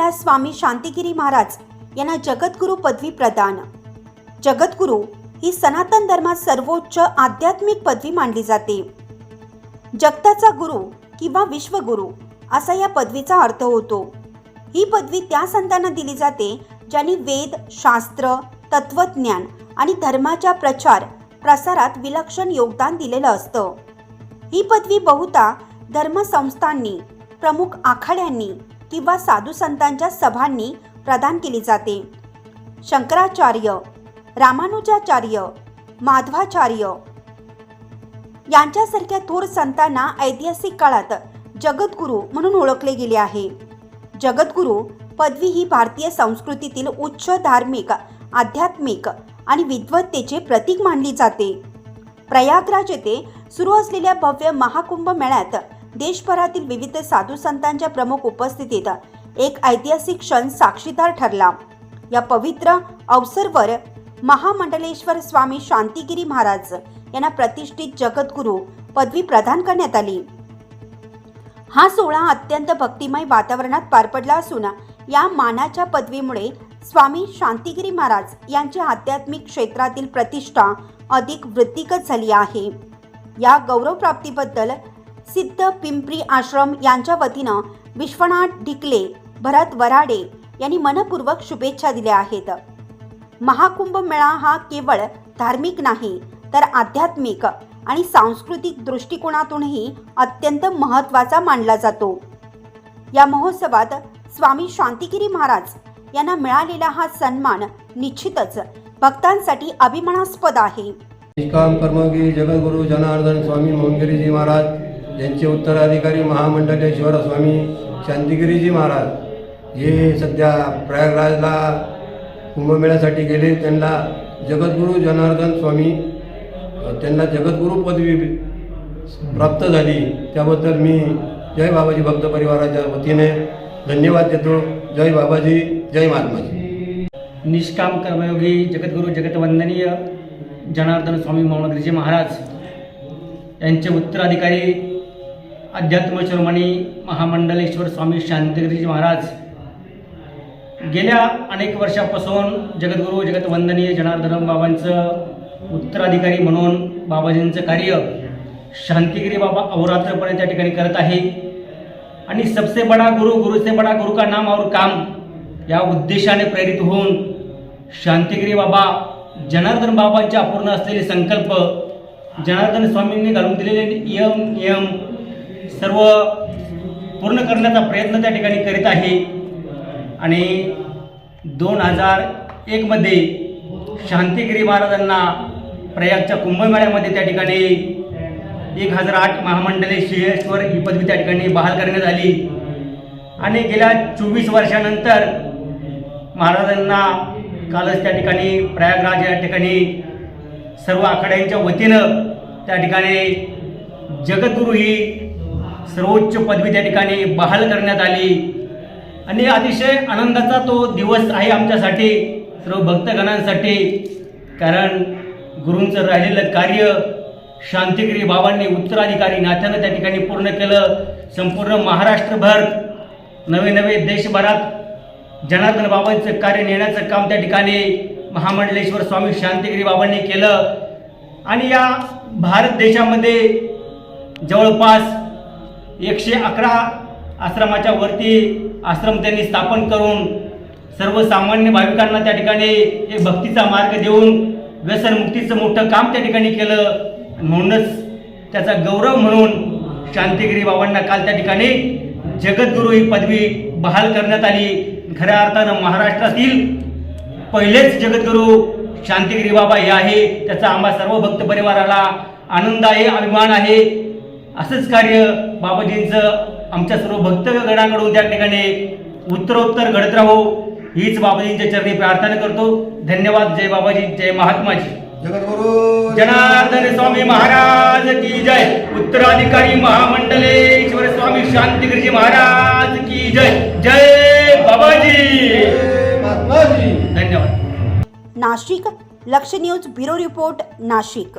महाकुंभमेळा स्वामी शांतिगिरी महाराज यांना जगद्गुरू पदवी प्रदान. जगद्गुरू ही सनातन धर्मात सर्वोच्च आध्यात्मिक पदवी मानली जाते. जगताचा गुरु किंवा विश्वगुरु असा या पदवीचा अर्थ होतो. ही पदवी त्या संतांना दिली जाते ज्यांनी वेद शास्त्र तत्वज्ञान आणि धर्माच्या प्रचार प्रसारात विलक्षण योगदान दिलेलं असतं. ही पदवी बहुता धर्मसंस्थांनी प्रमुख आखाड्यांनी किंवा साधू संतांच्या सभांनी प्रदान केली जाते. शंकराचार्य रामानुजाचार्य माधवाचार्य यांच्यासारख्या थोर संतांना ऐतिहासिक काळात जगद्गुरू म्हणून ओळखले गेले आहे. जगद्गुरू पदवी ही भारतीय संस्कृतीतील उच्च धार्मिक आध्यात्मिक आणि विद्वत्तेचे प्रतीक मानली जाते. प्रयागराज येथे सुरू असलेल्या भव्य महाकुंभ मेळ्यात देशभरातील विविध साधू संतांच्या प्रमुख उपस्थितीत एक ऐतिहासिक क्षण साक्षीदार ठरला. या पवित्र अवसरवर महामंडलेश्वर स्वामी शांतिगिरी महाराज यांना प्रतिष्ठित जगद्गुरू पदवी प्रदान करण्यात आली. हा सोहळा अत्यंत भक्तिमय वातावरणात पार पडला असून या मानाच्या पदवीमुळे स्वामी शांतिगिरी महाराज यांची आध्यात्मिक क्षेत्रातील प्रतिष्ठा अधिक वृद्धिगत झाली आहे. या गौरवप्राप्तीबद्दल सिद्ध पिंपरी आश्रम यांच्या वतीनं विश्वनाथ ढिकले भरत वराडे यांनी मनपूर्वक शुभेच्छा दिल्या आहेत. महाकुंभ मेळा हा केवळ धार्मिक नाही तर आध्यात्मिक आणि सांस्कृतिक दृष्टिकोनातूनही अत्यंत महत्त्वाचा मानला जातो. या महोत्सवात स्वामी शांतिगिरी महाराज यांना मिळालेला हा सन्मान निश्चितच भक्तांसाठी अभिमानास्पद आहे. निष्काम कर्मयोगी जगद्गुरु जनार्दन स्वामी मोहनगिरीजी महाराज यांचे उत्तराधिकारी महामंडलेश्वर स्वामी शांतिगिरीजी महाराज हे सध्या प्रयागराजला कुंभमेळ्यासाठी गेले. त्यांना जगद्गुरू जनार्दन स्वामी त्यांना जगद्गुरू पदवी प्राप्त झाली. त्याबद्दल मी जय बाबाजी भक्त परिवाराच्या वतीने धन्यवाद देतो. जय बाबाजी जय महात्माजी. निष्काम कर्मयोगी जगद्गुरू जगतवंदनीय जनार्दन स्वामी मोहम्मदजी महाराज यांचे उत्तराधिकारी अध्यात्म शिरोमणी महामंडलेश्वर स्वामी शांतिगिरीजी महाराज. गेल्या अनेक वर्षापासून जगद्गुरू जगतवंदनीय जनार्दन बाबांचं उत्तराधिकारी म्हणून बाबाजींचं कार्य शांतिगिरी बाबा अहोरात्रपणे त्या ठिकाणी करत आहे. आणि सबसे बडा गुरु गुरु से बडा गुरु का नाम और काम या उद्देशाने प्रेरित होऊन शांतिगिरी बाबा जनार्दन बाबांचे अपूर्ण असलेले संकल्प जनार्दन स्वामींनी घालून दिलेले नियम नियम सर्व पूर्ण करण्याचा प्रयत्न त्या ठिकाणी करीत आहे. आणि दोन हजार एकमध्ये शांतिगिरी महाराजांना प्रयागच्या कुंभमेळ्यामध्ये त्या ठिकाणी एक हजार आठ महामंडलेश्वर ही पदवी त्या ठिकाणी बहाल करण्यात आली. आणि गेल्या चोवीस वर्षानंतर महाराजांना कालच त्या ठिकाणी प्रयागराज या ठिकाणी सर्व आखाड्यांच्या वतीनं त्या ठिकाणी जगद्गुरू ही सर्वोच्च पदवी त्या ठिकाणी बहाल करण्यात आली. आणि अतिशय आनंदाचा तो दिवस आहे आमच्यासाठी सर्व भक्तगणांसाठी. कारण गुरूंचं राहिलेलं कार्य शांतिगिरी बाबांनी उत्तराधिकारी नात्यानं त्या ठिकाणी पूर्ण केलं. संपूर्ण महाराष्ट्रभर नवे नवे देशभरात जनार्दन बाबांचं कार्य नेण्याचं काम त्या ठिकाणी महामंडलेश्वर स्वामी शांतिगिरी बाबांनी केलं. आणि या भारत देशामध्ये जवळपास एकशे अकरा आश्रमाच्या वरती आश्रम त्यांनी स्थापन करून सर्वसामान्य भाविकांना त्या ठिकाणी एक भक्तीचा मार्ग देऊन व्यसनमुक्तीचं मोठं काम त्या ठिकाणी केलं. म्हणूनच त्याचा गौरव म्हणून शांतिगिरी बाबांना काल त्या ठिकाणी जगद्गुरू ही पदवी बहाल करण्यात आली. खऱ्या अर्थानं महाराष्ट्रातील पहिलेच जगद्गुरू शांतिगिरी बाबा हे आहे त्याचा आम्हा सर्व भक्त परिवाराला आनंद आहे अभिमान आहे. असंच कार्य बाबाजींचं आमच्या सर्व भक्तगणाकडून त्या ठिकाणी उत्तरोत्तर घडत राहो हीच बाबाजींच्या चरणी प्रार्थना करतो. धन्यवाद जय बाबाजी जय महात्माजी. जगद्गुरु जनार्दन स्वामी महाराज की जय. उत्तराधिकारी महामंडलेश्वर स्वामी शांतिगिरीजी महाराज की जय. जय बाबाजी. जय महात्माजी. धन्यवाद. नाशिक लक्ष न्यूज ब्युरो रिपोर्ट नाशिक.